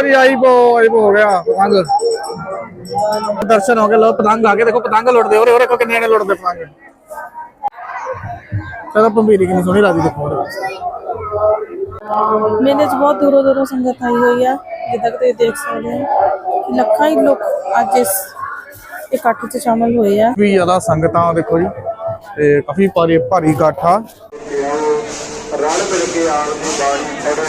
ਲੋ ਜੀ ਆਈ ਬੋ ਆਈ ਬੋ ਹੋ ਗਿਆ ਪਤੰਗ। ਦਰਸ਼ਨ ਹੋ ਗਏ ਲੋ ਪਤੰਗ ਆ ਗਏ ਦੇਖੋ ਪਤੰਗ ਲੁੱਟਦੇ ਹੋ ਰਹੇ ਹੋ ਕਿੰਨੇ ਨੇ ਲੁੱਟਦੇ ਪਤੰਗ। ਚਲੋ ਪੰਬੀਰੀ ਕਿੰਨੀ ਸੋਹਣੀ ਲੱਗਦੀ ਦੇਖੋ ਮੇਲੇ 'ਚ ਬਹੁਤ ਦੂਰੋਂ ਦੂਰੋਂ ਸੰਗਤ ਆਈ ਹੋਈ ਆ ਜਿੱਦਾਂ ਕਿ ਤੁਸੀਂ ਦੇਖ ਸਕਦੇ ਹੋ ਕਿ ਲੱਖਾਂ ਹੀ ਲੋਕ ਅੱਜ ਇਸ ਇਕੱਠ 'ਚ ਸ਼ਾਮਲ ਹੋਏ ਆ। ਵੀ ਜ਼ਿਆਦਾ ਸੰਗਤਾਂ ਦੇਖੋ ਜੀ ਤੇ ਕਾਫੀ ਭਾਰੀ ਭਾਰੀ ਇਕੱਠ ਆ। ਰਲ ਮਿਲ ਕੇ ਆਉਣ ਦੀ ਬਾਣੀ ਪੜੋ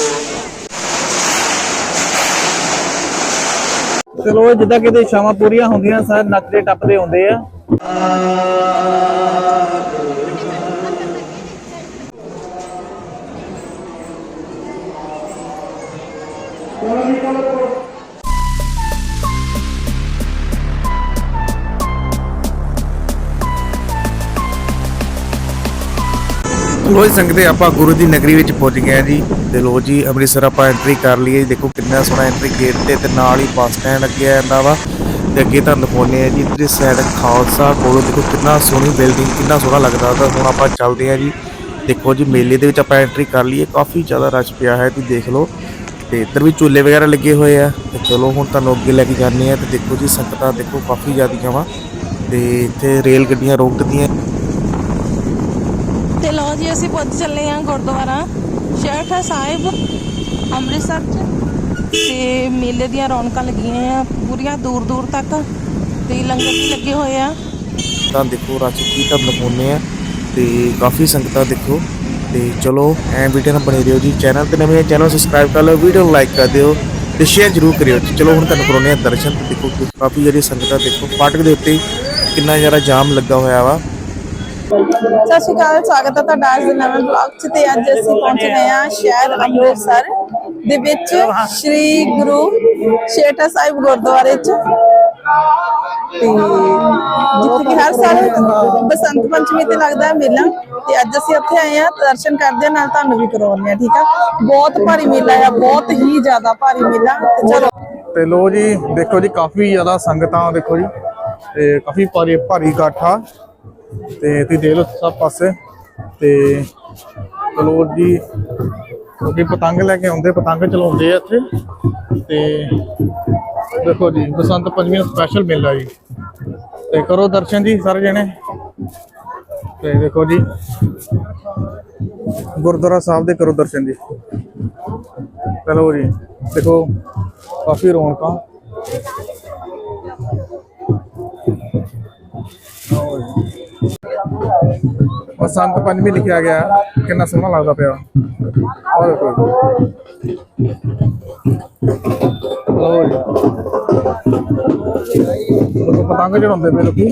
ਚਲੋ ਜਿੱਦਾਂ ਕਿਤੇ ਸ਼ਾਮਾਂ ਪੂਰੀਆਂ ਹੁੰਦੀਆਂ ਸਰ ਨੱਚਦੇ ਟੱਪਦੇ ਹੁੰਦੇ ਆ। ਲੋ ਜੀ ਸੰਗਤੇ ਆਪਾਂ ਗੁਰੂ ਦੀ ਨਗਰੀ ਵਿੱਚ ਪਹੁੰਚ ਗਏ ਹਾਂ ਜੀ। ਤੇ ਲੋ ਜੀ, ਅੰਮ੍ਰਿਤਸਰ ਆਪਾਂ ਐਂਟਰੀ ਕਰ ਲਈਏ ਦੇਖੋ ਕਿੰਨਾ ਸੋਹਣਾ ਐਂਟਰੀ ਗੇਟ ਤੇ ਤੇ ਨਾਲ ਹੀ ਬੱਸ ਸਟੈਂਡ ਲੱਗਿਆ ਜਾਂਦਾ ਵਾ। ਤੇ ਅੱਗੇ ਤੁਹਾਨੂੰ ਦਿਖਾਉਂਦੇ ਆ ਜੀ ਇਧਰ ਸਾਈਡ ਖਾਲਸਾ ਕੋਲੋਂ ਦੇਖੋ ਕਿੰਨਾ ਸੋਹਣੀ ਬਿਲਡਿੰਗ ਕਿੰਨਾ ਸੋਹਣਾ ਲੱਗਦਾ ਤਾਂ ਹੁਣ ਆਪਾਂ ਚੱਲਦੇ ਆ ਜੀ। ਦੇਖੋ ਜੀ, ਮੇਲੇ ਦੇ ਵਿੱਚ ਆਪਾਂ ਐਂਟਰੀ ਕਰ ਲਈਏ। ਕਾਫੀ ਜ਼ਿਆਦਾ ਰਸ਼ ਪਿਆ ਹੈ, ਤੁਸੀਂ ਦੇਖ ਲਓ। ਤੇ ਇੱਧਰ ਵੀ ਝੂਲੇ ਵਗੈਰਾ ਲੱਗੇ ਹੋਏ ਆ। ਤੇ ਚਲੋ ਹੁਣ ਤੁਹਾਨੂੰ ਅੱਗੇ ਲੈ ਕੇ ਜਾਂਦੇ ਆ ਤੇ ਦੇਖੋ ਜੀ, ਸੰਗਤਾਂ ਦੇਖੋ ਕਾਫੀ ਜ਼ਿਆਦੀਆਂ ਵਾ। ਤੇ ਇੱਥੇ ਰੇਲ ਗੱਡੀਆਂ ਰੋਕਦੀਆਂ। ਲਓ ਜੀ, ਅਸੀਂ ਪਹੁੰਚ ਚੱਲੇ ਹਾਂ ਗੁਰਦੁਆਰਾ। ਸ਼ਹਿਠਾ ਸਾਹਿਬ, ਅੰਮ੍ਰਿਤਸਰ 'ਚ। ਤੇ ਮੇਲੇ ਦੀਆਂ ਰੌਣਕਾਂ ਲੱਗੀਆਂ ਆ, ਪੂਰੀਆਂ ਦੂਰ ਦੂਰ ਤੱਕ। ਤੇ ਲੰਗਰ ਵੀ ਲੱਗੇ ਹੋਏ ਆ। ਤਾਂ ਦੇਖੋ ਰਸ਼ ਕੀ ਤੁਹਾਨੂੰ ਦਿਖਾਉਂਦੇ ਆ, ਤੇ ਕਾਫੀ ਸੰਗਤਾਂ ਦੇਖੋ। ਤੇ ਚਲੋ, ਐ ਵੀਡੀਓ ਨਾਲ ਬਣੇ ਰਹੋ ਜੀ। ਚੈਨਲ ਤੇ ਨਵੇਂ ਚੈਨਲ ਸਬਸਕ੍ਰਾਈਬ ਕਰ ਲਓ ਵੀਡੀਓ ਨੂੰ ਲਾਈਕ ਕਰ ਦਿਓ ਤੇ ਸ਼ੇਅਰ ਜ਼ਰੂਰ ਕਰਿਓ ਜੀ। ਚਲੋ, ਹੁਣ ਤੁਹਾਨੂੰ ਕਰਾਉਂਦੇ ਆ ਦਰਸ਼ਨ। ਤੇ ਦੇਖੋ, ਕਾਫੀ ਜਿਹੜੀ ਸੰਗਤਾਂ ਦੇਖੋ, ਫਾਟਕ ਦੇ ਉੱਤੇ ਕਿੰਨਾ ਜ਼ਿਆਦਾ ਜਾਮ ਲੱਗਾ ਹੋਇਆ ਵਾ। ਸਤਿ ਸ਼੍ਰੀ ਅਕਾਲ, ਸਵਾਗਤ ਹੈ ਤੁਹਾਡਾ ਅੱਜ ਦੇ ਨਵੇਂ ਬਲੌਗ 'ਚ ਤੇ ਅੱਜ ਅਸੀਂ ਪਹੁੰਚ ਗਏ ਹਾਂ ਸ਼ਹਿਰ ਅੰਮ੍ਰਿਤਸਰ ਦੇ ਵਿੱਚ ਸ੍ਰੀ ਗੁਰੂ ਸ਼ੇਠਾ ਸਾਹਿਬ ਗੁਰਦੁਆਰੇ 'ਚ। ਤੇ ਜਿੱਥੇ ਕਿ ਹਰ ਸਾਲ ਬਸੰਤ ਪੰਚਮੀ ਤੇ ਲੱਗਦਾ ਹੈ ਮੇਲਾ ਤੇ ਅੱਜ ਅਸੀਂ ਉੱਥੇ ਆਏ ਆ ਦਰਸ਼ਨ ਕਰਦੇ ਆ ਨਾਲ ਤੁਹਾਨੂੰ ਵੀ ਕਰਵਾਉਂਦੇ ਆ ਠੀਕ ਆ? ਬਹੁਤ ਭਾਰੀ ਮੇਲਾ ਆ, ਬਹੁਤ ਹੀ ਜ਼ਿਆਦਾ ਭਾਰੀ ਮੇਲਾ ਤੇ ਚਲੋ। ਤੇ ਲੋ ਜੀ, ਦੇਖੋ ਜੀ, ਕਾਫੀ ਜ਼ਿਆਦਾ ਸੰਗਤਾਂ, ਦੇਖੋ ਜੀ, ਤੇ ਕਾਫੀ ਭਾਰੀ ਭਾਰੀ ਇਕੱਠ ਆ। ਤੇ ਤੁਸੀਂ ਦੇਖ ਲਓ ਸਭ ਪਾਸੇ। ਤੇ ਚਲੋ ਜੀ ਕਿਉਂਕਿ ਪਤੰਗ ਲੈ ਕੇ ਆਉਂਦੇ, ਪਤੰਗ ਚਲਾਉਂਦੇ ਆ ਇੱਥੇ। ਤੇ ਦੇਖੋ ਜੀ, ਬਸੰਤ ਪੰਚਮੀ ਦਾ ਸਪੈਸ਼ਲ ਮੇਲਾ ਜੀ। ਤੇ ਕਰੋ ਦਰਸ਼ਨ ਜੀ ਸਾਰੇ ਜਣੇ। ਤੇ ਦੇਖੋ ਜੀ, ਗੁਰਦੁਆਰਾ ਸਾਹਿਬ ਦੇ ਕਰੋ ਦਰਸ਼ਨ ਜੀ। ਚਲੋ ਜੀ, ਦੇਖੋ ਕਾਫੀ ਰੌਣਕਾਂ। ਬਸੰਤ ਪੰਚਮੀ ਲਿਖਿਆ ਗਿਆ। ਕਿੰਨਾ ਸੋਹਣਾ ਲੱਗਦਾ ਪਿਆ। ਉਹ ਦੇਖੋ ਲਓ ਜੀ। ਲੋਕ ਪਤੰਗ ਚੜਾਉਂਦੇ ਪਏ ਲੋਕੀ।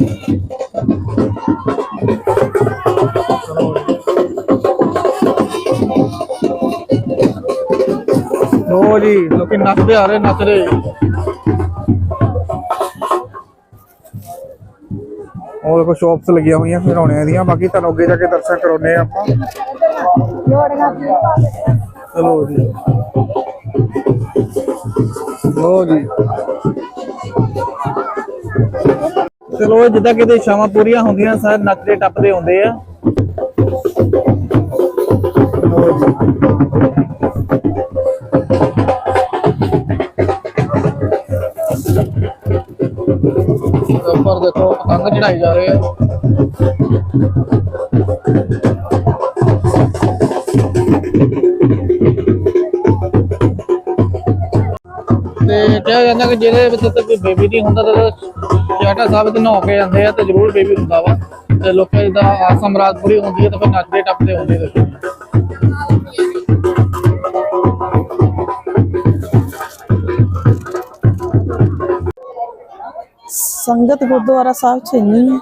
ਚਲੋ ਲੋ ਜੀ, ਲੋਕੀ ਨੱਚਦੇ ਆ ਰਹੇ, ਨੱਚ ਰਹੇ। ਉਹ ਦੇਖੋ ਸ਼ਾਪਸ ਲੱਗੀਆਂ ਹੋਈਆਂ, ਖਿਡੌਣਿਆਂ ਦੀਆਂ। ਬਾਕੀ ਤੁਹਾਨੂੰ ਅੱਗੇ ਜਾ ਕੇ ਦਰਸ਼ਨ ਕਰਾਉਨੇ ਆ ਆਪਾਂ। ਚਲੋ ਜੀ। ਲੋ ਜੀ। ਚਲੋ ਜਿੱਦਾਂ ਕਿਤੇ ਸ਼ਾਮਾਂ ਪੂਰੀਆਂ ਹੁੰਦੀਆਂ, ਸਾਰੇ ਨੱਚਦੇ ਟੱਪਦੇ ਹੁੰਦੇ ਆ। ਲਓ ਜੀ। ਉੱਪਰ ਦੇਖੋ ਪਤੰਗ ਚੜਾਈ ਜਾ ਰਹੇ ਆ। ਤੇ ਕਿਹਾ ਜਾਂਦਾ ਕਿ ਜਿਹਦੇ ਵਿੱਚ ਤੇ ਬੇਬੀ ਨਹੀਂ ਹੁੰਦਾ, ਤਾਂ ਚਾਟਾ ਸਾਹਿਬ ਤੇ ਨਹਾ ਕੇ ਜਾਂਦੇ ਆ ਤੇ ਜ਼ਰੂਰ ਬੇਬੀ ਹੁੰਦਾ ਵਾ। ਤੇ ਲੋਕਾਂ ਦੀ ਤਾਂ ਆਸ ਪੂਰੀ ਹੁੰਦੀ ਹੈ ਤਾਂ ਫਿਰ ਨੱਚਦੇ, ਟੱਪਦੇ ਹੁੰਦੇ ਦੇਖੋ ਸੰਗਤ ਗੁਰਦੁਆਰਾ ਸਾਹਿਬ 'ਚ ਇੰਨੀ ਹੈ।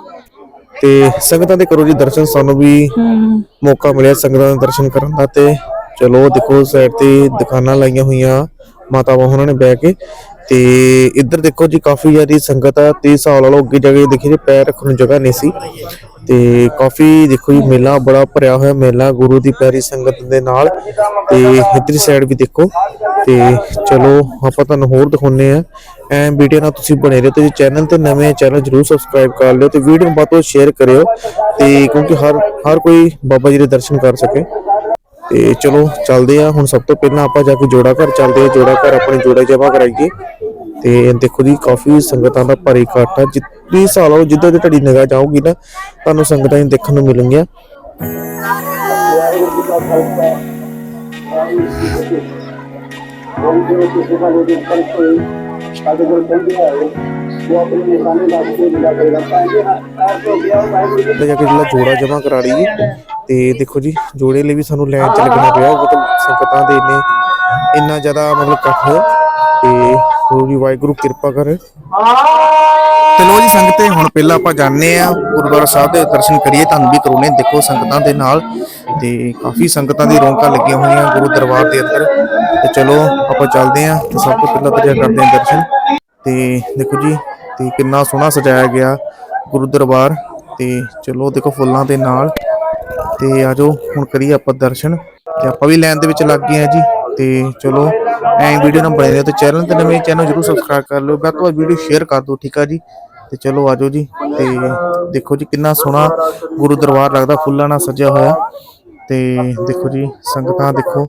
ਤੇ ਸੰਗਤਾਂ ਦੇ ਕਰੋ ਜੀ ਦਰਸ਼ਨ ਸਾਨੂੰ ਵੀ ਹੂੰ। ਮੌਕਾ ਮਿਲਿਆ ਸੰਗਤਾਂ ਦੇ ਦਰਸ਼ਨ ਕਰਨ ਦਾ ਤੇ ਚਲੋ ਦੇਖੋ ਸਾਈਡ ਤੇ ਦੁਕਾਨਾਂ ਲਾਈਆਂ ਹੋਈਆਂ ਮਾਤਾਵਾਂ ਉਹਨਾਂ ਨੇ ਬਹਿ ਕੇ ਤੇ ਇੱਧਰ ਦੇਖੋ ਜੀ ਕਾਫੀ ਜ਼ਿਆਦੀ ਸੰਗਤ ਆ 30 ਸਾਲ ਵਾਲੋ ਅੱਗੇ ਜਾ ਕੇ ਦੇਖੀ ਜੀ ਪੈਰ ਰੱਖਣ ਨੂੰ ਜਗ੍ਹਾ ਨਹੀਂ ਸੀ ਤੇ ਕਾਫੀ ਦੇਖੋ ਜੀ ਮੇਲਾ ਬੜਾ ਭਰਿਆ ਹੋਇਆ ਮੇਲਾ ਗੁਰੂ ਦੀ ਪਿਆਰੀ ਸੰਗਤ ਦੇ ਨਾਲ ਤੇ ਇੱਧਰ ਸਾਈਡ ਵੀ ਦੇਖੋ ਤੇ ਚਲੋ ਆਪਾਂ ਤੁਹਾਨੂੰ ਹੋਰ ਦਿਖਾਉਨੇ ਆ ਐ ਵੀਡੀਓ ਨਾਲ ਤੁਸੀਂ ਬਣੇ ਰਹੋ ਤੇ ਚੈਨਲ ਤੇ ਨਵੇਂ ਚੈਨਲ ਜਰੂਰ ਸਬਸਕ੍ਰਾਈਬ ਕਰ ਲਿਓ ਤੇ ਵੀਡੀਓ ਨੂੰ ਵੱਧ ਤੋਂ ਸ਼ੇਅਰ ਕਰਿਓ ਤੇ ਕਿਉਂਕਿ ਹਰ ਹਰ ਕੋਈ ਬਾਬਾ ਜੀ ਦੇ ਦਰਸ਼ਨ ਕਰ ਸਕੇ। ਤੇ ਚਲੋ ਚੱਲਦੇ ਆ, ਹੁਣ ਸਭ ਤੋਂ ਪਹਿਲਾਂ ਆਪਾਂ ਜਾ ਕੇ ਜੋੜਾ ਘਰ ਚੱਲਦੇ ਆ, ਜੋੜਾ ਘਰ ਆਪਣੇ ਜੋੜੇ ਜਮਾ ਕਰਾਈਏ। ਤੇ ਦੇਖੋ ਜੀ, ਕਾਫੀ ਸੰਗਤਾਂ ਦਾ ਭਾਰੀ ਇਕੱਠ ਆ। ਜਿੱਤੀ ਹਿਸਾਬ ਲਓ ਜਿੱਦਾਂ ਦੀ ਤੁਹਾਡੀ ਨਿਗਾਹ ਜਾਊਗੀ ਨਾ, ਤੁਹਾਨੂੰ ਸੰਗਤਾਂ ਹੀ ਦੇਖਣ ਨੂੰ ਮਿਲਣਗੀਆਂ। ਤੇ ਜਾ ਕੇ ਜਿਹੜਾ ਜੋੜਾ ਜਮਾ ਕਰਾ ਲਈਏ। ਤੇ ਦੇਖੋ ਜੀ ਜੋੜੇ ਲਈ ਵੀ ਸਾਨੂੰ ਲਾਈਨ ਚ ਲੱਗਣਾ ਪਿਆ। ਮਤਲਬ ਸੰਗਤਾਂ ਦੇ ਇੰਨੇ ਇੰਨਾ ਜ਼ਿਆਦਾ ਮਤਲਬ ਇਕੱਠ ਹੈ ਤੇ ਹੋਰ ਵੀ ਵਾਹਿਗੁਰੂ ਕਿਰਪਾ ਕਰੇ। ਤੇ ਲੋ ਜੀ ਸੰਗਤੇ ਹੁਣ ਪਹਿਲਾਂ ਆਪਾਂ ਜਾਣਦੇ ਆ ਗੁਰਦੁਆਰਾ ਸਾਹਿਬ ਦੇ ਦਰਸ਼ਨ ਕਰੀਏ। ਤੁਹਾਨੂੰ ਵੀ ਕਰਾਉਣੇ ਦੇਖੋ ਸੰਗਤਾਂ ਦੇ ਨਾਲ। ਤੇ ਕਾਫੀ ਸੰਗਤਾਂ ਦੀ ਰੌਣਕਾਂ ਲੱਗੀਆਂ ਹੋਈਆਂ ਗੁਰੂ ਦਰਬਾਰ ਦੇ ਅੰਦਰ। ਤੇ ਚਲੋ ਆਪਾਂ ਚੱਲਦੇ ਆ ਤੇ ਸਭ ਤੋਂ ਪਹਿਲਾਂ ਤਾਂ ਕਰਦੇ ਆ ਦਰਸ਼ਨ। ਤੇ ਦੇਖੋ ਜੀ, ਤੇ ਕਿੰਨਾ ਸੋਹਣਾ ਸਜਾਇਆ ਗਿਆ ਗੁਰੂ ਦਰਬਾਰ। ਤੇ ਚਲੋ ਦੇਖੋ ਫੁੱਲਾਂ ਦੇ ਨਾਲ। ਤੇ ਆਜੋ ਹੁਣ ਕਰੀਏ ਆਪਾਂ ਦਰਸ਼ਨ। ਤੇ ਆਪਾਂ ਵੀ ਲਾਈਨ ਦੇ ਵਿੱਚ ਲੱਗ ਗਏ ਆ ਜੀ। ਤੇ ਚਲੋ, ਐਂ ਵੀਡੀਓ ਨਾਲ ਬਣੇ ਰਹੋ ਤੇ ਚੈਨਲ ਤੇ ਨਵੇਂ ਚੈਨਲ ਜਰੂਰ ਸਬਸਕ੍ਰਾਈਬ ਕਰ ਲਿਓ। ਵੱਧ ਤੋਂ ਵੀਡੀਓ ਸ਼ੇਅਰ ਕਰ ਦਿਓ, ਠੀਕ ਆ ਜੀ? ਤੇ ਚਲੋ ਆਜੋ ਜੀ। ਤੇ ਦੇਖੋ ਜੀ, ਕਿੰਨਾ ਸੋਹਣਾ ਗੁਰੂ ਦਰਬਾਰ ਲੱਗਦਾ, ਫੁੱਲਾਂ ਨਾਲ ਸਜਿਆ ਹੋਇਆ। ਤੇ ਦੇਖੋ ਜੀ, ਸੰਗਤਾਂ ਦੇਖੋ।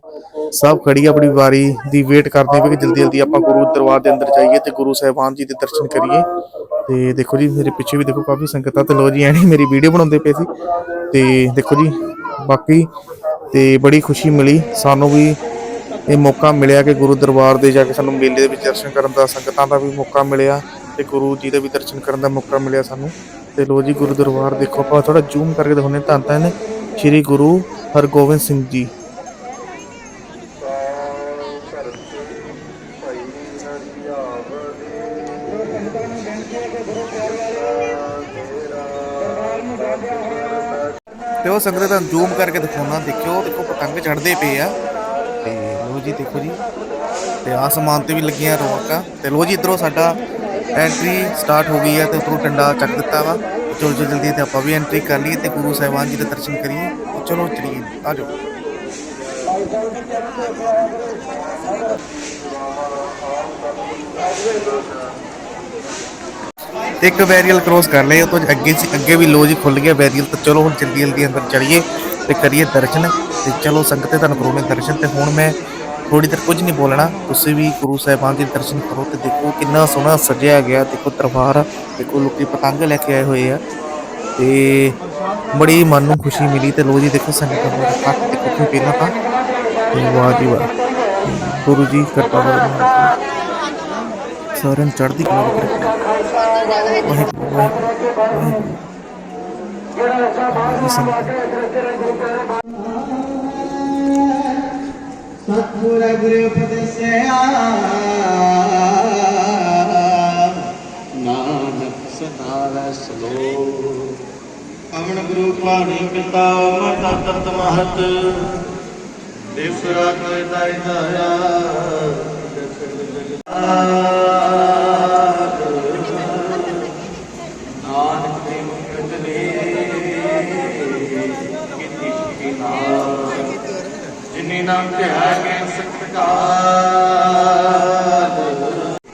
ਸਭ ਖੜੀ ਆਪਣੀ ਵਾਰੀ ਦੀ ਵੇਟ ਕਰਦੇ ਪਏ ਕਿ ਜਲਦੀ ਜਲਦੀ ਆਪਾਂ ਗੁਰੂ ਦਰਬਾਰ ਦੇ ਅੰਦਰ ਜਾਈਏ ਤੇ ਗੁਰੂ ਸਾਹਿਬਾਨ ਜੀ ਦੇ ਦਰਸ਼ਨ ਕਰੀਏ। ਤੇ ਦੇਖੋ ਜੀ, ਮੇਰੇ ਪਿੱਛੇ ਵੀ ਦੇਖੋ ਕਾਫੀ ਸੰਗਤਾਂ ਤੇ ਲੋ ਜੀ ਐਣੀ ਮੇਰੀ ਵੀਡੀਓ ਬਣਾਉਂਦੇ ਪਏ ਸੀ। ਤੇ ਦੇਖੋ ਜੀ, ਬਾਕੀ ਤੇ ਬੜੀ ਖੁਸ਼ੀ ਮਿਲੀ। ਸਾਨੂੰ ਵੀ ਇਹ ਮੌਕਾ ਮਿਲਿਆ ਕਿ ਗੁਰੂ ਦਰਬਾਰ ਦੇ ਜਾ ਕੇ ਸਾਨੂੰ ਮੇਲੇ ਦੇ ਵਿੱਚ ਦਰਸ਼ਨ ਕਰਨ ਦਾ, ਸੰਗਤਾਂ ਦਾ ਵੀ ਮੌਕਾ ਮਿਲਿਆ ਤੇ ਗੁਰੂ ਜੀ ਦੇ ਵੀ ਦਰਸ਼ਨ ਕਰਨ ਦਾ ਮੌਕਾ ਮਿਲਿਆ ਸਾਨੂੰ। ਤੇ ਲੋ ਜੀ, ਗੁਰੂ ਦਰਬਾਰ ਦੇਖੋ, ਆਪਾਂ ਥੋੜਾ ਜ਼ੂਮ ਕਰਕੇ ਦਿਖਾਉਂਦੇ ਧੰਨ ਧੰਨ ਸ੍ਰੀ ਗੁਰੂ ਹਰਗੋਬਿੰਦ ਸਿੰਘ ਜੀ। ਤੇ ਸੰਗਤ ਦਾ ਜ਼ੂਮ ਕਰਕੇ ਦਿਖਾਉਣਾ ਦੇਖਿਓ, ਦੇਖੋ, ਪਤੰਗ ਚੜਦੇ ਪਏ ਆ। ਤੇ ਲੋ ਜੀ, ਦੇਖੋ ਜੀ। ਤੇ ਆਸਮਾਨ ਤੇ ਵੀ ਲੱਗੀਆਂ ਰੌਣਕਾਂ। ਤੇ ਲੋ ਜੀ, ਇਧਰੋਂ ਸਾਡਾ ਐਂਟਰੀ ਸਟਾਰਟ ਹੋ ਗਈ ਹੈ ਤੇ ਉਧਰੋਂ ਡੰਡਾ ਚੱਕ ਦਿੱਤਾ ਵਾ। ਚਲੋ ਜੀ ਜਲਦੀ ਤੇ ਆਪਾਂ ਵੀ ਐਂਟਰੀ ਕਰ ਲਈਏ ਤੇ ਗੁਰੂ ਸਾਹਿਬਾਨ ਜੀ ਦੇ ਦਰਸ਼ਨ ਕਰੀਏ। ਚਲੋ, ਚਲੀਏ, ਆ ਜਾਓ। ਤੇ ਇੱਕ ਵੈਰੀਅਲ ਕ੍ਰੋਸ ਕਰ ਲਏ, ਉਹ ਤੋਂ ਅੱਗੇ ਸੀ, ਅੱਗੇ ਵੀ ਲੋ ਜੀ ਖੁੱਲ ਗਿਆ ਵੈਰੀਅਲ ਤਾਂ ਚਲੋ ਹੁਣ ਜਲਦੀ ਜਲਦੀ ਅੰਦਰ ਚੜੀਏ ਤੇ ਕਰੀਏ ਦਰਸ਼ਨ ਤੇ ਚਲੋ ਸੰਗਤ ਸੰਗਤੇ ਤੁਹਾਨੂੰ ਕਰੋਨੇ ਦਰਸ਼ਨ ਤੇ ਹੁਣ ਮੈਂ ਥੋੜੀ ਦੇਰ ਕੁਝ ਨਹੀਂ ਬੋਲਣਾ, ਤੁਸੀਂ ਵੀ ਗੁਰੂ ਸਾਹਿਬਾਨ ਦੇ ਦਰਸ਼ਨ ਕਰੋ ਤੇ ਦੇਖੋ ਕਿੰਨਾ ਸੋਹਣਾ ਸਜਿਆ ਗਿਆ, ਦੇਖੋ ਦਰਬਾਰ ਦੇਖੋ ਲੋਕੀ ਪਤੰਗ ਲੈ ਕੇ ਆਏ ਹੋਏ ਆ ਤੇ ਬੜੀ ਮਨ ਨੂੰ ਖੁਸ਼ੀ ਮਿਲੀ ਤੇ ਲੋ ਜੀ ਦੇਖੋ ਸੰਗਤ ਦਾ ਕੱਟ ਤੇ ਕੁੱਥੇ ਪਹਿਲਾਂ ਤਾਂ, ਤੇ ਵਾਹ ਜੀ ਵਾਹ। ਗੁਰੂ ਜੀ ਕਿਰਪਾ ਕਰੋ। ਸਾਰਿਆਂ ਨੂੰ ਚੜ੍ਹਦੀ ਕਲਾ ਸਤਿਗੁਰ ਗੁਰੂ ਉਪਦੇਸਿਆ ਨਾਨਕ ਸਦਾ ਸਲੋ ਅਮਨ ਗੁਰੂ ਪਾਣੀ ਪਿਤਾ ਮਤਾ ਤਤ ਮਹਤ। ਦੇਵ ਰਾਤ ਦਾਇ ਦਾਇਆ ਨਾਨਕ ਜਿਨੀ ਨਾਮ ਤੇ ਕੇ ਸਤਕਾਰ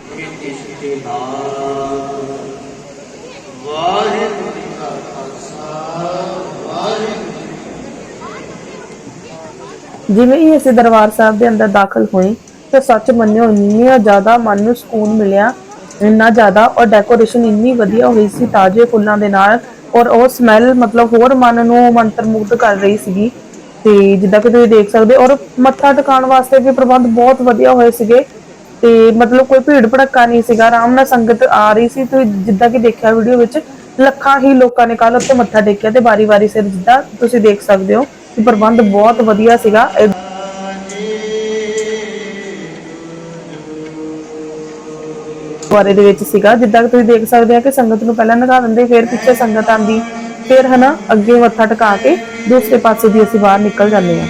ਕੀਤੀ ਸਿੱਧੀ ਨਾਮ ਵਾਹਿਗੁਰੂ ਜੀ ਕਾ ਖਾਲਸਾ ਵਾਹਿਗੁਰੂ ਜਿਵੇਂ ਹੀ ਅਸੀਂ ਦਰਬਾਰ ਸਾਹਿਬ ਦੇ ਅੰਦਰ ਦਾਖਲ ਹੋਏ ਤਾਂ ਸੱਚ ਮੰਨਿਓ ਇੰਨਾ ਜ਼ਿਆਦਾ ਮਨ ਨੂੰ ਸਕੂਨ ਮਿਲਿਆ, ਇੰਨਾ ਜ਼ਿਆਦਾ ਔਰ ਡੈਕੋਰੇਸ਼ਨ ਇੰਨੀ ਵਧੀਆ ਹੋਈ ਸੀ ਤਾਜ਼ੇ ਫੁੱਲਾਂ ਦੇ ਨਾਲ ਔਰ ਉਹ ਸਮੈਲ ਮਤਲਬ ਹੋਰ ਮਨ ਨੂੰ ਮੰਤਰਮੁਗਧ ਕਰ ਰਹੀ ਸੀਗੀ। ਤੇ ਜਿੱਦਾਂ ਕਿ ਤੁਸੀਂ ਦੇਖ ਸਕਦੇ ਔਰ ਮੱਥਾ ਟਿਕਾਉਣ ਵਾਸਤੇ ਵੀ ਪ੍ਰਬੰਧ ਬਹੁਤ ਵਧੀਆ ਹੋਏ ਸੀਗੇ। ਤੇ ਮਤਲਬ ਕੋਈ ਭੀੜ ਭੜੱਕਾ ਨਹੀਂ ਸੀਗਾ। ਆਰਾਮ ਨਾਲ ਸੰਗਤ ਆ ਰਹੀ ਸੀ ਤੇ ਜਿੱਦਾਂ ਕਿ ਦੇਖਿਆ ਵੀਡੀਓ ਵਿੱਚ, ਲੱਖਾਂ ਹੀ ਲੋਕਾਂ ਨੇ ਕੱਲ ਉੱਥੇ ਮੱਥਾ ਟੇਕਿਆ ਤੇ ਵਾਰੀ-ਵਾਰੀ ਸਿਰ ਜਿੱਦਾਂ ਤੁਸੀਂ ਦੇਖ ਸਕਦੇ ਹੋ ਕਿ ਪ੍ਰਬੰਧ ਬਹੁਤ ਵਧੀਆ ਸੀਗਾ। ਗੁਰਦੁਆਰੇ ਦੇ ਵਿੱਚ ਸੀਗਾ। ਜਿੱਦਾਂ ਕਿ ਤੁਸੀਂ ਦੇਖ ਸਕਦੇ ਆ ਕਿ ਸੰਗਤ ਨੂੰ ਪਹਿਲਾਂ ਨਗਾ ਦਿੰਦੇ, ਫਿਰ ਪਿੱਛੇ ਸੰਗਤ ਆਂਦੀ ਫਿਰ ਹਨਾ ਅੱਗੇ ਮੱਥਾ ਟਿਕਾ ਕੇ ਦੂਸਰੇ ਪਾਸੇ ਦੀ ਅਸੀਂ ਬਾਹਰ ਨਿਕਲ ਜਾਂਦੇ ਆ।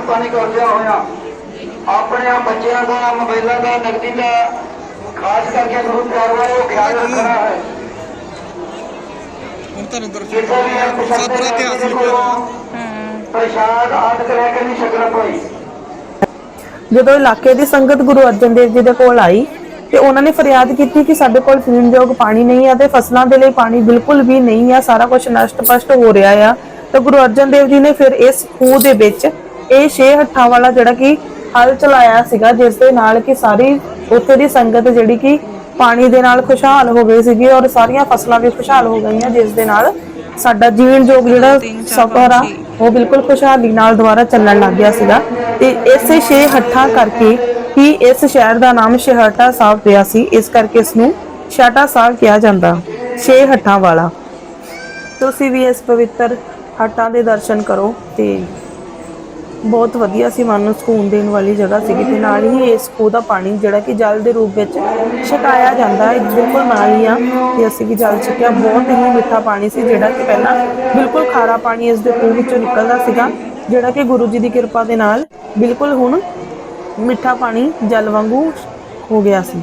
ਪਾਣੀ ਕਰਦਿਆਂ ਹੋਇਆ। ਆਪਣੇ ਆਪ ਬੱਚਿਆਂ ਦਾ ਮੋਬਾਈਲਾਂ ਦਾ ਨਗਦੀ ਦਾ ਖਾਸ ਕਰਕੇ ਗੁਰੂ ਪਿਆਰ ਵਾਲੋ ਖਿਆਲ ਰੱਖਣਾ ਹੈ। ਹੁਣ ਤੁਹਾਨੂੰ ਸਭ ਪੂਰਾ ਇਤਿਹਾਸ ਲਿਖਿਆ। ਪ੍ਰਸ਼ਾਦ ਆਦਿ ਲੈ ਕੇ ਨਹੀਂ ਛਕਣਾ ਭਾਈ। ਜਦੋਂ ਇਲਾਕੇ ਦੀ ਸੰਗਤ ਗੁਰੂ ਅਰਜਨ ਦੇਵ ਜੀ ਦੇ ਕੋਲ ਆਈ ਤੇ ਉਹਨਾਂ ਨੇ ਫਰਿਆਦ ਕੀਤੀ ਕਿ ਸਾਡੇ ਕੋਲ ਪੀਣ ਯੋਗ ਪਾਣੀ ਨਹੀਂ ਹੈ ਤੇ ਫਸਲਾਂ ਦੇ ਲਈ ਪਾਣੀ ਬਿਲਕੁਲ ਵੀ ਨਹੀਂ ਹੈ ਸਾਰਾ ਕੁਝ ਨਸ਼ਟ-ਪਸ਼ਟ ਹੋ ਰਿਹਾ ਆ ਤਾਂ ਗੁਰੂ ਅਰਜਨ ਦੇਵ ਜੀ ਨੇ ਫਿਰ ਇਸ ਖੂਹ ਦੇ ਵਿੱਚ ਇਹ ਛੇ ਹੱਥਾਂ ਵਾਲਾ ਜਿਹੜਾ ਕਿ ਹਲ ਚਲਾਇਆ ਸੀਗਾ ਜਿਸ ਦੇ ਨਾਲ ਕਿ ਸਾਰੀ ਉੱਥੇ ਦੀ ਸੰਗਤ ਜਿਹੜੀ ਕਿ ਪਾਣੀ ਦੇ ਨਾਲ ਖੁਸ਼ਹਾਲ ਹੋ ਗਈ ਸੀਗੀ ਔਰ ਸਾਰੀਆਂ ਫਸਲਾਂ ਵੀ ਖੁਸ਼ਹਾਲ ਹੋ ਗਈਆਂ ਜਿਸ ਦੇ ਨਾਲ ਸਾਡਾ ਜੀਵਨ ਯੋਗ ਜਿਹੜਾ ਸਫ਼ਰ ਆ ਉਹ ਬਿਲਕੁਲ ਖੁਸ਼ਹਾਲੀ ਨਾਲ ਦੁਬਾਰਾ ਚੱਲਣ ਲੱਗ ਗਿਆ ਸੀਗਾ। ਤੇ ਇਸੇ ਛੇ ਹੱਥਾਂ ਕਰਕੇ ਹੀ ਇਸ ਸ਼ਹਿਰ ਦਾ ਨਾਮ ਸ਼ਹਿਟਾ ਸਾਹਿਬ ਪਿਆ ਸੀ। ਇਸ ਕਰਕੇ ਇਸ ਨੂੰ ਸ਼ਾਟਾ ਸਾਹਿਬ ਕਿਹਾ ਜਾਂਦਾ ਛੇ ਹੱਥਾਂ ਵਾਲਾ। ਤੁਸੀਂ ਵੀ ਇਸ ਪਵਿੱਤਰ ਹੱਟਾਂ ਦੇ ਦਰਸ਼ਨ ਕਰੋ ਤੇ ਬਹੁਤ ਵਧੀਆ ਸੀ, ਮਨ ਨੂੰ ਸਕੂਨ ਦੇਣ ਵਾਲੀ ਜਗ੍ਹਾ ਸੀਗੀ ਤੇ ਨਾਲ ਹੀ ਇਸ ਖੂਹ ਦਾ ਪਾਣੀ ਜਿਹੜਾ ਕਿ ਜਲ ਦੇ ਰੂਪ ਵਿੱਚ ਛਕਾਇਆ ਜਾਂਦਾ ਹੈ, ਬਿਲਕੁਲ ਨਾਲ ਹੀ ਆ ਤੇ ਅਸੀਂ ਵੀ ਜਲ ਛਕਿਆ। ਬਹੁਤ ਹੀ ਮਿੱਠਾ ਪਾਣੀ ਸੀ ਜਿਹੜਾ ਕਿ ਪਹਿਲਾਂ ਬਿਲਕੁਲ ਖਾਰਾ ਪਾਣੀ ਇਸ ਦੇ ਖੂਹ ਵਿੱਚੋਂ ਨਿਕਲਦਾ ਸੀਗਾ, ਜਿਹੜਾ ਕਿ ਗੁਰੂ ਜੀ ਦੀ ਕਿਰਪਾ ਦੇ ਨਾਲ ਬਿਲਕੁਲ ਹੁਣ ਮਿੱਠਾ ਪਾਣੀ ਜਲ ਵਾਂਗੂ ਹੋ ਗਿਆ ਸੀ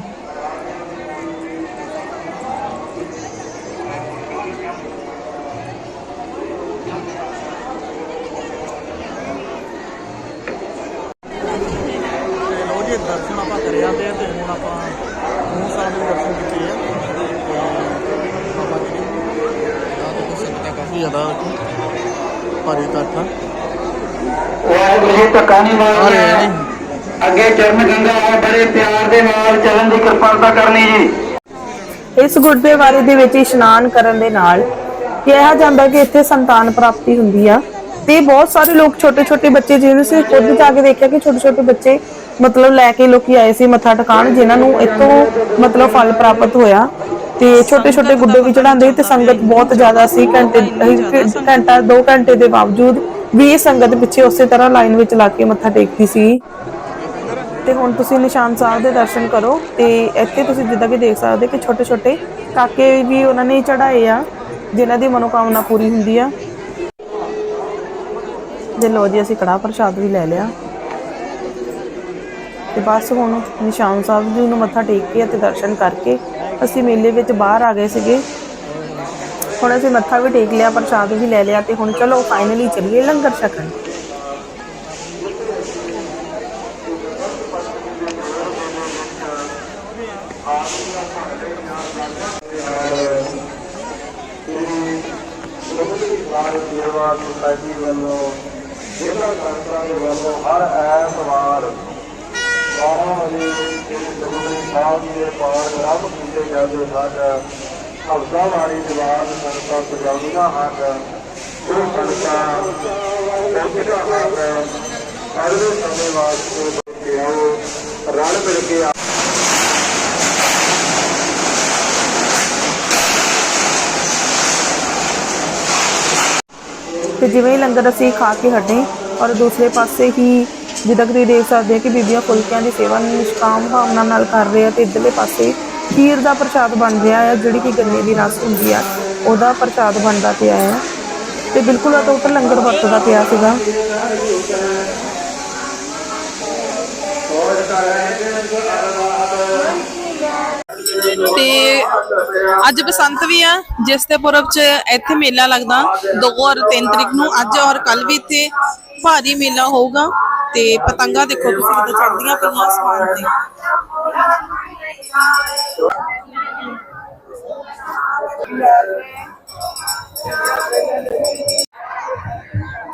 ਤੇ ਲੋ ਜੀ ਦਰਸ਼ਨ ਆਪਾਂ ਕਰੇ ਆਂਦੇ ਆ ਤੇ ਹੁਣ ਆਪਾਂ ਮੂੰਹ ਸਾਹਿਬ ਦੇ ਦਰਸ਼ਨ ਕੀਤੇ ਆ ਤੇ ਬਾਬਾ ਜੀ ਦੇ ਆ ਦੇਖੋ ਸੰਗਤਾਂ ਕਾਫੀ ਜ਼ਿਆਦਾ ਭਾਰੀ ਇਕੱਠ ਆ ਵਾਹਿਗੁਰੂ ਜੀ ਧੱਕਾ ਨਹੀਂ ਆ ਮਾਰਨਾ ਅੱਗੇ ਚਰਨ ਗੰਗਾ ਹੈ ਬੜੇ ਪਿਆਰ ਦੇ ਨਾਲ ਚੱਲਣ ਦੀ ਕਿਰਪਾਲਤਾ ਕਰਨੀ ਜੀ। ਇਸ ਗੁਰਦੁਆਰੇ ਦੇ ਵਿੱਚ ਇਸ਼ਨਾਨ ਕਰਨ ਦੇ ਨਾਲ ਕਿਹਾ ਜਾਂਦਾ ਕਿ ਇੱਥੇ ਸੰਤਾਨ ਪ੍ਰਾਪਤੀ ਹੁੰਦੀ ਆ। ਤੇ ਬਹੁਤ ਸਾਰੇ ਲੋਕ ਛੋਟੇ ਛੋਟੇ ਬੱਚੇ ਜਿਹਨਾਂ ਸੀ ਖੁਦ ਜਾ ਕੇ ਦੇਖਿਆ ਕਿ ਛੋਟੇ ਛੋਟੇ ਬੱਚੇ ਮਤਲਬ ਲੈ ਕੇ ਲੋਕੀ ਆਏ ਸੀ ਮੱਥਾ ਟਿਕਾਣ ਜਿਨ੍ਹਾਂ ਨੂੰ ਇੱਥੋਂ ਮਤਲਬ ਫਲ ਪ੍ਰਾਪਤ ਹੋਇਆ। ਤੇ ਛੋਟੇ ਛੋਟੇ ਗੁੱਡੇ ਵੀ ਚੜਾਉਂਦੇ ਤੇ ਸੰਗਤ ਬਹੁਤ ਜ਼ਿਆਦਾ ਸੀ ਘੰਟੇ ਘੰਟਾ 2 ਘੰਟੇ ਦੇ ਬਾਵਜੂਦ ਵੀ ਸੰਗਤ ਪਿੱਛੇ ਉਸੇ ਤਰ੍ਹਾਂ ਲਾਈਨ ਵਿੱਚ ਲਾ ਕੇ ਮੱਥਾ ਟੇਕਦੀ ਸੀ। ਤੇ ਹੁਣ ਤੁਸੀਂ ਨਿਸ਼ਾਨ ਸਾਹਿਬ ਦੇ ਦਰਸ਼ਨ ਕਰੋ ਤੇ ਇੱਥੇ ਤੁਸੀਂ ਜਿੱਦਾਂ ਕਿ ਦੇਖ ਸਕਦੇ ਕਿ ਛੋਟੇ ਛੋਟੇ ਕਾਕੇ ਵੀ ਉਹਨਾਂ ਨੇ ਚੜਾਏ ਆ, ਜਿਨ੍ਹਾਂ ਦੀ ਮਨੋਕਾਮਨਾ ਪੂਰੀ ਹੁੰਦੀ ਆ। ਤੇ ਲੋ ਜੀ, ਅਸੀਂ ਕੜਾਹ ਪ੍ਰਸ਼ਾਦ ਵੀ ਲੈ ਲਿਆ। ਤੇ ਬਸ ਹੁਣ ਨਿਸ਼ਾਨ ਸਾਹਿਬ ਜੀ ਨੂੰ ਮੱਥਾ ਟੇਕ ਕੇ ਅਤੇ ਦਰਸ਼ਨ ਕਰਕੇ ਅਸੀਂ ਮੇਲੇ ਵਿੱਚ ਬਾਹਰ ਆ ਗਏ ਸੀਗੇ। ਹੁਣ ਅਸੀਂ ਮੱਥਾ ਵੀ ਟੇਕ ਲਿਆ, ਪ੍ਰਸ਼ਾਦ ਵੀ ਲੈ ਲਿਆ ਤੇ ਹੁਣ ਚਲੋ ਫਾਈਨਲੀ ਚੱਲੀਏ ਲੰਗਰ ਛਕਣ। ਸੇਵਾ ਸੁਸਾਇਟੀ ਵੱਲੋਂ ਜ਼ਿਲ੍ਹਾ ਸੰਸਥਾ ਵੱਲੋਂ ਹਰ ਐਤਵਾਰ 12 ਵਜੇ ਗੁਰੂ ਸਾਹਿਬ ਦੇ ਪਾਠ ਰੱਬ ਕੀਤੇ ਜਾਂਦੇ ਹਨ ਹਫਤਾ ਵਾਰੀ ਦੀਵਾਰ ਸੰਸਥਾ ਉਹ ਸੰਸਥਾ ਪਹੁੰਚਦਾ ਹਨ ਅਗਲੇ ਸਮੇਂ ਵਾਸਤੇ ਬੱਚੇ ਆਓ ਰਲ ਮਿਲ ਕੇ ਆ ਤੇ ਜਿਵੇਂ ਹੀ ਲੰਗਰ ਅਸੀਂ ਖਾ ਕੇ ਹਟੇ ਔਰ ਦੂਸਰੇ ਪਾਸੇ ਹੀ ਜਿੱਦਾਂ ਕਿ ਤੁਸੀਂ ਦੇਖ ਸਕਦੇ ਹੋ ਕਿ ਬੀਬੀਆਂ ਫੁਲਕਿਆਂ ਦੀ ਸੇਵਾ ਨਿਸ਼ਕਾਮ ਭਾਵਨਾ ਨਾਲ ਕਰ ਰਹੇ ਆ ਤੇ ਇਧਰਲੇ ਪਾਸੇ ਖੀਰ ਦਾ ਪ੍ਰਸ਼ਾਦ ਬਣ ਰਿਹਾ ਹੈ ਜਿਹੜੀ ਕਿ ਗੰਨੇ ਦੀ ਰਸ ਹੁੰਦੀ ਆ। ਉਹਦਾ ਪ੍ਰਸ਼ਾਦ ਬਣਦਾ ਪਿਆ ਹੈ। ਤੇ ਬਿਲਕੁਲ ਅਟੁੱਟ ਲੰਗਰ ਵਰਤਦਾ ਪਿਆ ਸੀਗਾ। ਤੇ ਅੱਜ ਬਸੰਤ ਵੀ ਆ, ਜਿਸ ਦੇ ਪੁਰਬ ਚ ਇੱਥੇ ਮੇਲਾ ਲੱਗਦਾ। 2 ਔਰ 3 ਤਰੀਕ ਨੂੰ, ਅੱਜ ਔਰ ਕੱਲ ਵੀ ਇੱਥੇ ਭਾਰੀ ਮੇਲਾ ਹੋਊਗਾ। ਤੇ ਪਤੰਗਾ ਦੇਖੋ ਤੁਸੀਂ ਕਿਤੇ ਚੜਦੀਆਂ ਪਈਆਂ ਆਸਮਾਨ ਤੇ।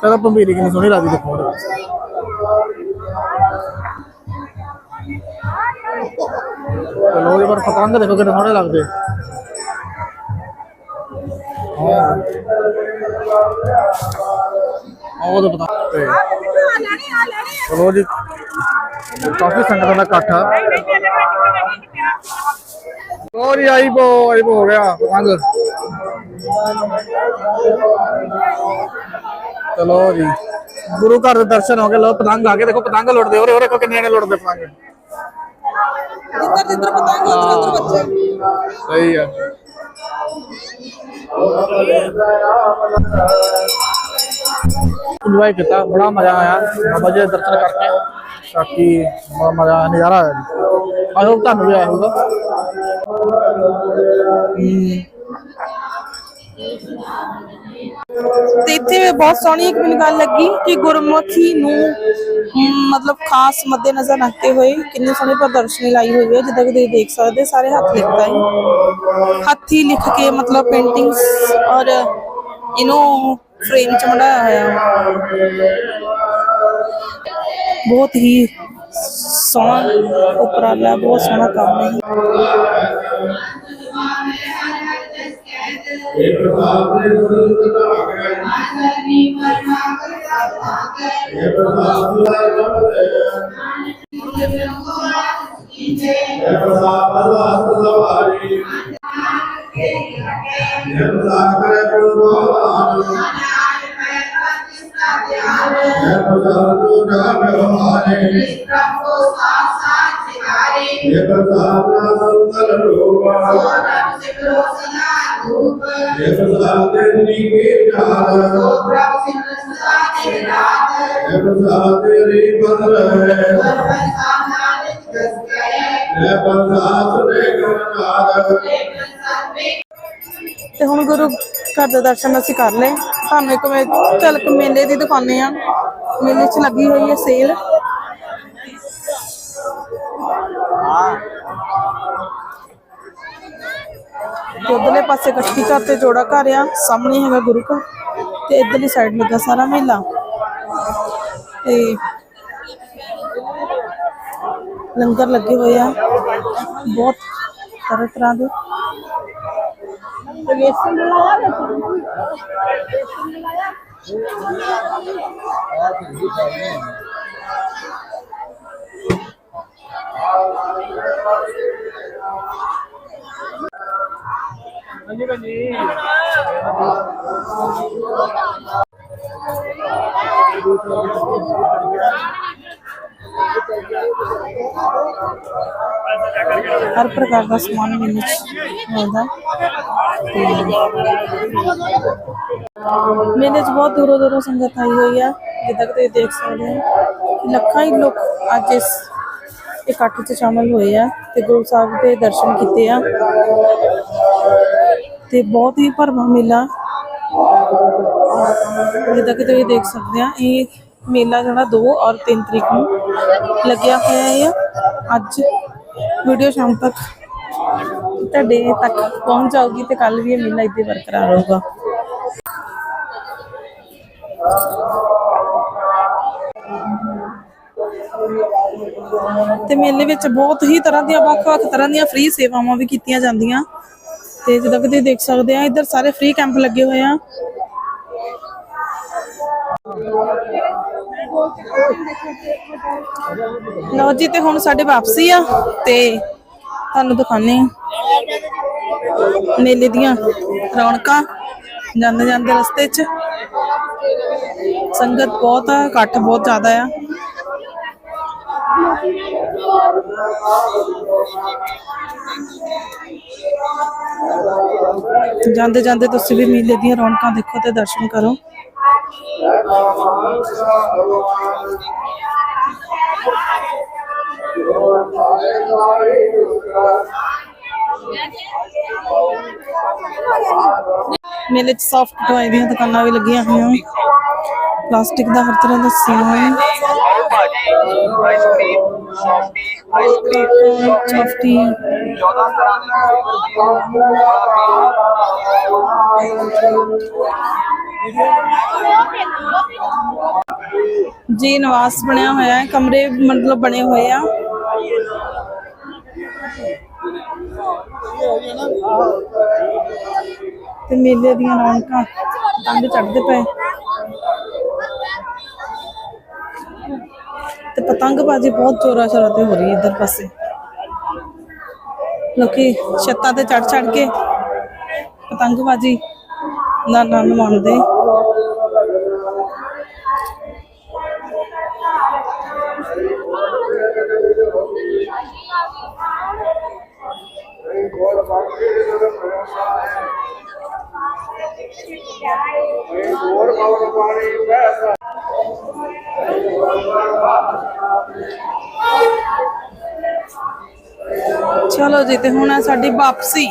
ਚਲੋ ਭੰਬੀਰੀ ਕਿੰਨੀ ਸੋਹਣੀ ਲੱਗਦੀ ਦੇਖੋ ਉਹਦੇ ਵਿੱਚ। ਲੋ ਜੀ ਪਰ ਪਤੰਗ ਦੇਖੋ ਕਿੰਨੇ ਸੋਹਣੇ ਲੱਗਦੇ। ਉਹ ਤਾਂ। ਪਤਾ ਚਲੋ ਜੀ ਕਾਫੀ ਸੰਗਤਾਂ ਦਾ ਇਕੱਠ ਆ। ਹੋਰ ਹੀ ਆਈ ਬੋ ਆਈ ਬੋ ਹੋ ਗਿਆ ਪਤੰਗ ਚਲੋ ਜੀ। ਗੁਰੂ ਘਰ ਦੇ ਦਰਸ਼ਨ ਹੋ ਗਏ ਲੋ ਪਤੰਗ ਆ ਗਏ ਦੇਖੋ ਪਤੰਗ ਲੁੱਟਦੇ ਹੋ ਰਹੇ ਹੋ ਕਿੰਨੇ ਨੇ ਲੁੱਟਦੇ ਪਤੰਗ। ਜਿੱਧਰ ਜਿੱਧਰ ਪਤੰਗ ਉਧਰ ਉਧਰ ਬੱਚੇ। ਸਹੀ ਆ। ਇੰਜੋਏ ਕੀਤਾ, ਬੜਾ ਮਜ਼ਾ ਆਇਆ। ਬਾਬਾ ਜੀ ਦੇ ਦਰਸ਼ਨ ਕਰਕੇ, ਬਾਕੀ ਬੜਾ ਮਜ਼ਾ ਆਇਆ, ਨਜ਼ਾਰਾ ਆਇਆ ਜੀ। ਆਈ ਹੋਪ ਤੁਹਾਨੂੰ ਵੀ ਆਇਆ ਹੋਊਗਾ। ਤੇ ਇੱਥੇ ਬਹੁਤ ਸੋਹਣੀ ਇੱਕ ਮੈਨੂੰ ਗੱਲ ਲੱਗੀ ਕਿ ਗੁਰਮੁਖੀ ਨੂੰ ਮਤਲਬ ਖਾਸ ਮੱਦੇ ਨਜ਼ਰ ਰੱਖਦੇ ਹੋਏ ਕਿੰਨੇ ਸੋਹਣੀ ਪ੍ਰਦਰਸ਼ਨੀ ਲਾਈ ਹੋਈ ਹੈ, ਜਿੱਦਾਂ ਕਿ ਤੁਸੀਂ ਦੇਖ ਸਕਦੇ, ਸਾਰੇ ਹੱਥ ਲਿਖਦਾ ਹੈ। ਹੱਥੀ ਲਿਖ ਕੇ ਮਤਲਬ ਪੇਂਟਿੰਗਸ ਔਰ ਇਹਨੂੰ ਫਰੇਮ ਚ ਬਣਾਇਆ ਹੋਇਆ ਬਹੁਤ ਹੀ ਸੋਹਣਾ ਉਪਰਾਲਾ ਬਹੁਤ ਸੋਹਣਾ ਕੰਮ ਹੈ ਇਹ ਪ੍ਰਤਾਪ ਦੇ ਗੁਰੂ ਕਢਾ ਗਏ ਇਹ ਪ੍ਰਤਾਪ ਦਾ ਰਬ ਹੈ ਇਹ ਪ੍ਰਤਾਪ ਦਾ ਹੱਥ ਸਵਾਰੀ ਇਹ ਪ੍ਰਤਾਪ ਕਰੇ ਪ੍ਰਭਾਨ ਇਹ ਪ੍ਰਤਾਪ ਜੋ ਨਾ ਵਿਵਹਾਰੇ ਇਹ ਪ੍ਰਤਾਪ ਦਾ ਸੰਤਲ ਰੂਪਾ ਇਹ ਪ੍ਰਤਾਪ ਦੇ ਨੀਕੇ ਜਾਲ ਇਹ ਪ੍ਰਤਾਪ ਦੇ ਰੀ ਬਦਲ ਦੇ ਗੁਰਨਾਦ ਤੇ ਹੁਣ ਗੁਰੂ ਘਰ ਦੇ ਦਰਸ਼ਨ ਅਸੀਂ ਕਰ ਲਏ। ਤੁਹਾਨੂੰ ਇੱਕ ਮੈਂ ਝਲਕ ਮੇਲੇ ਦੀ ਦਿਖਾਉਂਦੇ ਆ ਮੇਲੇ 'ਚ ਲੱਗੀ ਹੋਈ ਹੈ ਸੇਲ। ਉਧਰਲੇ ਪਾਸੇ ਕਸ਼ਤੀ ਘਰ ਤੇ ਜੋੜਾ ਘਰ ਆ। ਸਾਹਮਣੇ ਹੈਗਾ ਗੁਰੂ ਘਰ। ਤੇ ਇਧਰਲੀ ਸਾਈਡ ਲੱਗਾ ਸਾਰਾ ਮੇਲਾ। ਤੇ ਲੰਗਰ ਲੱਗੇ ਹੋਏ ਆ। ਬਹੁਤ ਤਰ੍ਹਾਂ ਤਰ੍ਹਾਂ ਦੇ। ਹਰ ਪ੍ਰਕਾਰ ਦਾ ਸਮਾਨ ਮੇਲੇ ਮਿਲਦਾ ਤੇ 'ਚ ਬਹੁਤ ਦੂਰੋਂ ਦੂਰੋਂ ਸੰਗਤ ਆਈ ਹੋਈ ਆ ਜਿੱਦਾਂ ਕਿ ਤੁਸੀਂ ਦੇਖ ਸਕਦੇ ਹੋ ਲੱਖਾਂ ਹੀ ਲੋਕ ਅੱਜ ਇਸ ਇਕੱਠ 'ਚ ਸ਼ਾਮਲ ਹੋਏ ਆ ਤੇ ਗੁਰੂ ਸਾਹਿਬ ਦੇ ਦਰਸ਼ਨ ਕੀਤੇ ਆ। ਤੇ ਬਹੁਤ ਹੀ ਭਰਵਾਂ ਮੇਲਾ। ਜਿੱਦਾਂ ਕਿ ਤੁਸੀਂ ਦੇਖ ਸਕਦੇ ਆ ਇਹ ਮੇਲਾ ਜਿਹੜਾ 2 ਔਰ 3 ਤਰੀਕ ਨੂੰ ਲੱਗਿਆ ਹੋਇਆ ਹੈ। ਅੱਜ ਵੀਡੀਓ ਸ਼ਾਮ ਤੱਕ ਤੁਹਾਡੇ ਤੱਕ ਪਹੁੰਚ ਜਾਊਗੀ ਤੇ ਕੱਲ ਵੀ ਇਹ ਮੇਲਾ ਇੱਥੇ ਬਰਕਰਾਰ ਰਹੂਗਾ। ਤੇ ਮੇਲੇ ਵਿੱਚ ਬਹੁਤ ਹੀ ਤਰ੍ਹਾਂ ਦੀਆਂ, ਵੱਖ-ਵੱਖ ਤਰ੍ਹਾਂ ਦੀਆਂ ਫ੍ਰੀ ਸੇਵਾਵਾਂ ਵੀ ਕੀਤੀਆਂ ਜਾਂਦੀਆਂ। ਤੇ ਜਿੱਦਾਂ ਕਿ ਤੁਸੀਂ ਦੇਖ ਸਕਦੇ ਆ, ਇੱਧਰ ਸਾਰੇ ਫ੍ਰੀ ਕੈਂਪ ਲੱਗੇ ਹੋਏ ਆ। ਲਓ ਜੀ, ਤੇ ਹੁਣ ਸਾਡੇ ਵਾਪਸੀ ਆ, ਤੇ ਤੁਹਾਨੂੰ ਦਿਖਾਣੇ ਆ। ਮੇਲੇ ਦੀਆਂ ਰੌਣਕਾਂ ਜਾਂਦੇ ਜਾਂਦੇ ਰਸਤੇ 'ਚ। ਸੰਗਤ ਬਹੁਤ ਆ, ਇਕੱਠ ਬਹੁਤ ਜ਼ਿਆਦਾ ਆ। ਜਾਂਦੇ ਜਾਂਦੇ ਤੁਸੀਂ ਵੀ ਮੇਲੇ ਦੀਆਂ ਰੌਣਕਾਂ ਦੇਖੋ ਤੇ ਦਰਸ਼ਨ ਕਰੋ। ਮੇਲੇ 'ਚ ਸੌਫਟ ਟੋਏ ਦੀਆਂ ਦੁਕਾਨਾਂ ਵੀ ਲੱਗੀਆਂ ਹੋਈਆਂ। ਪਲਾਸਟਿਕ ਦਾ ਹਰ ਤਰ੍ਹਾਂ ਦਾ ਸਮਾਨ। ਸੌਫਟੀ ਜੀ, ਨਿਵਾਸ ਬਣਿਆ ਹੋਇਆ ਹੈ। ਕਮਰੇ ਮਤਲਬ ਬਣੇ ਹੋਏ ਆ। ਤੇ ਮੇਲੇ ਦੀਆਂ ਰੌਣਕਾਂ ਪਤੰਗ ਚੜਦੇ ਪਏ। ਤੇ ਪਤੰਗਬਾਜ਼ੀ ਬਹੁਤ ਜ਼ੋਰਾਂ ਸ਼ੋਰਾਂ ਤੇ ਹੋ ਰਹੀ ਹੈ ਇਧਰ ਪਾਸੇ। ਲੋਕੀ ਛੱਤਾਂ ਤੇ ਚੜ ਚੜ ਕੇ ਪਤੰਗਬਾਜ਼ੀ ਦਾ ਆਨੰਦ ਮਾਣਦੇ ਹੋਰ ਚਲੋ ਜੀ ਤੇ ਹੁਣ ਹੈ ਸਾਡੀ ਵਾਪਸੀ।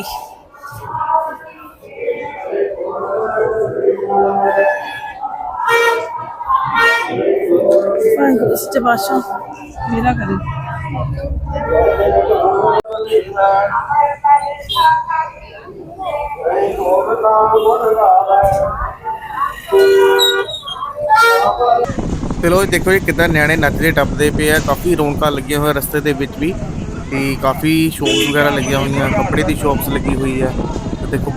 ਵਾਹਿਗੁਰੂ ਸੱਚੇ ਪਾਤਸ਼ਾਹ ਮੇਰਾ ਕਰੇ। ਤੇ ਲੋ ਦੇਖੋ ਜੀ ਕਿਦਾਂ ਨਿਆਣੇ ਨੱਚਦੇ ਟੱਪਦੇ ਪਏ ਆ। ਕਾਫੀ ਰੌਣਕਾਂ ਲੱਗੀਆਂ ਹੋਈਆਂ ਰਸਤੇ ਦੇ ਵਿੱਚ ਵੀ। ਤੇ ਕਾਫੀ ਸ਼ੋਪਸ ਵਗੈਰਾ ਲੱਗੀਆਂ ਹੋਈਆਂ ਕੱਪੜੇ ਦੀ ਸ਼ੋਪਸ ਲੱਗੀ ਹੋਈ ਆ। ਤੇ ਦੇਖੋ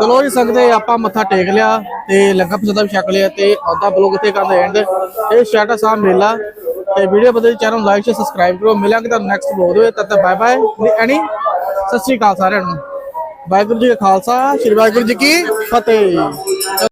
ਚਲੋ ਜੀ ਸੰਗਤੇ ਆਪਾਂ ਮੱਥਾ ਟੇਕ ਲਿਆ ਤੇ ਲੰਗਰ ਪ੍ਰਸ਼ਾਦਾ ਵੀ ਛਕ ਲਿਆ ਤੇ ਆਉਂਦਾ ਬਲੌਗ ਇੱਥੇ ਕਰਦੇ ਐਂਡ ਇਹ ਸ਼ਾਟਾ ਸਾਹਿਬ ਮੇਲਾ ਤੇ ਵੀਡੀਓ ਬਦਲ ਚੈਨਲ ਨੂੰ ਲਾਈਕ ਤੇ ਸਬਸਕ੍ਰਾਈਬ ਕਰੋ। ਮਿਲਾਂਗੇ ਤੁਹਾਨੂੰ ਨੈਕਸਟ ਬਲੌਗ ਦੇ ਵਿੱਚ। ਤਦ ਤੱਕ ਬਾਏ ਬਾਏ ਐਨੀ, ਸਤਿ ਸ਼੍ਰੀ ਅਕਾਲ ਸਾਰਿਆਂ ਨੂੰ। ਵਾਹਿਗੁਰੂ ਜੀ ਕਾ ਖਾਲਸਾ, ਸ੍ਰੀ ਵਾਹਿਗੁਰੂ ਜੀ ਕੀ ਫਤਿਹ।